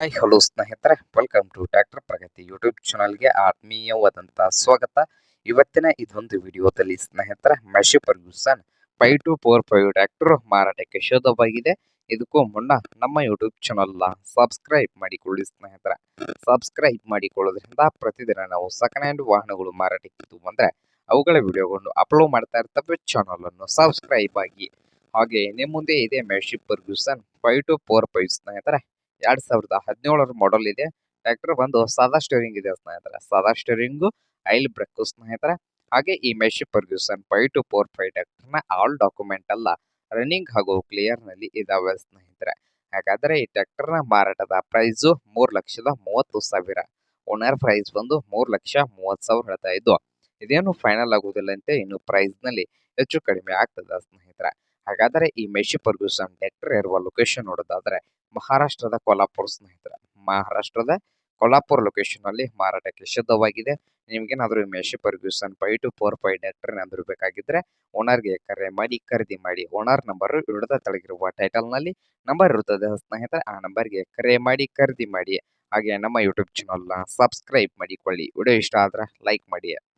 Hi, hello ಸ್ನೇಹಿತರೆ. Welcome to doctor Pragati YouTube ಚಾನಲ್ಗೆ ಆತ್ಮೀಯವಾದಂಥ ಸ್ವಾಗತ. ಇವತ್ತಿನ ಇದೊಂದು ವಿಡಿಯೋದಲ್ಲಿ ಸ್ನೇಹಿತರೆ Massey Ferguson five two four five tractor ಮಾರಾಟಕ್ಕೆ ಶೋಧವಾಗಿದೆ. ಇದಕ್ಕೂ ಮುನ್ನ ನಮ್ಮ ಯೂಟ್ಯೂಬ್ ಚಾನಲ್ನ ಸಬ್ಸ್ಕ್ರೈಬ್ ಮಾಡಿಕೊಳ್ಳಿ ಸ್ನೇಹಿತರೆ. ಸಬ್ಸ್ಕ್ರೈಬ್ ಮಾಡಿಕೊಳ್ಳೋದ್ರಿಂದ ಪ್ರತಿದಿನ ನಾವು ಸೆಕೆಂಡ್ ಹ್ಯಾಂಡ್ ವಾಹನಗಳು ಮಾರಾಟಕ್ಕೆ ಬಂದರೆ ಅವುಗಳ ವಿಡಿಯೋಗಳನ್ನು ಅಪ್ಲೋಡ್ ಮಾಡ್ತಾ ಇರ್ತವೆ. ಚಾನಲನ್ನು ಸಬ್ಸ್ಕ್ರೈಬ್ ಆಗಿ. ಹಾಗೆ ನಿಮ್ಮ ಮುಂದೆ ಇದೆ Massey Ferguson five two four five ಸ್ನೇಹಿತರೆ. ಎರಡ್ ಸಾವಿರದ ಹದಿನೇಳರ ಮಾಡೆಲ್ ಇದೆ. ಟ್ರ್ಯಾಕ್ಟರ್ ಬಂದು ಸಾದಾ ಸ್ಟೇರಿಂಗ್ ಇದೆ ಸ್ನೇಹಿತರೆ. ಸಾದಾ ಸ್ಟೇರಿಂಗು ಐಲ್ ಬ್ರೇಕ್ ಸ್ನೇಹಿತರೆ. ಹಾಗೆ ಈ Massey Ferguson five two four five ಟ್ರ್ಯಾಕ್ಟರ್ನ ಆಲ್ ಡಾಕ್ಯುಮೆಂಟ್ ಎಲ್ಲ ರನ್ನಿಂಗ್ ಹಾಗೂ ಕ್ಲಿಯರ್ನಲ್ಲಿ ಇದಾವೆ ಸ್ನೇಹಿತರೆ. ಹಾಗಾದ್ರೆ ಈ ಟ್ರ್ಯಾಕ್ಟರ್ನ ಮಾರಾಟದ ಪ್ರೈಸ್ ಮೂರು ಲಕ್ಷದ ಮೂವತ್ತು ಸಾವಿರ. ಓನರ್ ಪ್ರೈಸ್ ಬಂದು ಮೂರು ಲಕ್ಷ ಮೂವತ್ತು ಸಾವಿರ ಹೇಳ್ತಾ ಇದ್ದು ಇದೇನು ಫೈನಲ್ ಆಗುವುದಿಲ್ಲ ಅಂತ, ಇನ್ನು ಪ್ರೈಸ್ನಲ್ಲಿ ಹೆಚ್ಚು ಕಡಿಮೆ ಆಗ್ತದೆ ಸ್ನೇಹಿತರೆ. ಹಾಗಾದರೆ ಈ ಮೆಶಿ ಫರ್ಗ್ಯೂಸನ್ ಟ್ರ್ಯಾಕ್ಟರ್ ಇರುವ ಲೊಕೇಶನ್ ನೋಡೋದಾದ್ರೆ ಮಹಾರಾಷ್ಟ್ರದ ಕೊಲ್ಹಾಪುರ ಸ್ನೇಹಿತರೆ. ಮಹಾರಾಷ್ಟ್ರದ ಕೊಲ್ಹಾಪುರ ಲೊಕೇಶನ್ ಅಲ್ಲಿ ಮಾರಾಟಕ್ಕೆ ಸಿದ್ಧವಾಗಿದೆ ನಿಮ್ಗೇನಾದ್ರೂ ಈ Massey Ferguson five two four five tractor ಏನಾದ್ರು ಬೇಕಾಗಿದ್ರೆ ಓನರ್ಗೆ ಕರೆ ಮಾಡಿ, ಖರೀದಿ ಮಾಡಿ, ಓನರ್ ನಂಬರ್ ಇಡದ ತಳಗಿರುವ ಟೈಟಲ್ನಲ್ಲಿ ನಂಬರ್ ಇರುತ್ತದೆ ಸ್ನೇಹಿತರೆ, ಆ ನಂಬರ್ಗೆ ಕರೆ ಮಾಡಿ, ಖರೀದಿ ಮಾಡಿ. ಹಾಗೆ ನಮ್ಮ ಯೂಟ್ಯೂಬ್ ಚಾನಲ್ನ ಸಬ್ಸ್ಕ್ರೈಬ್ ಮಾಡಿಕೊಳ್ಳಿ. ವಿಡಿಯೋ ಇಷ್ಟ ಆದ್ರೆ ಲೈಕ್ ಮಾಡಿ.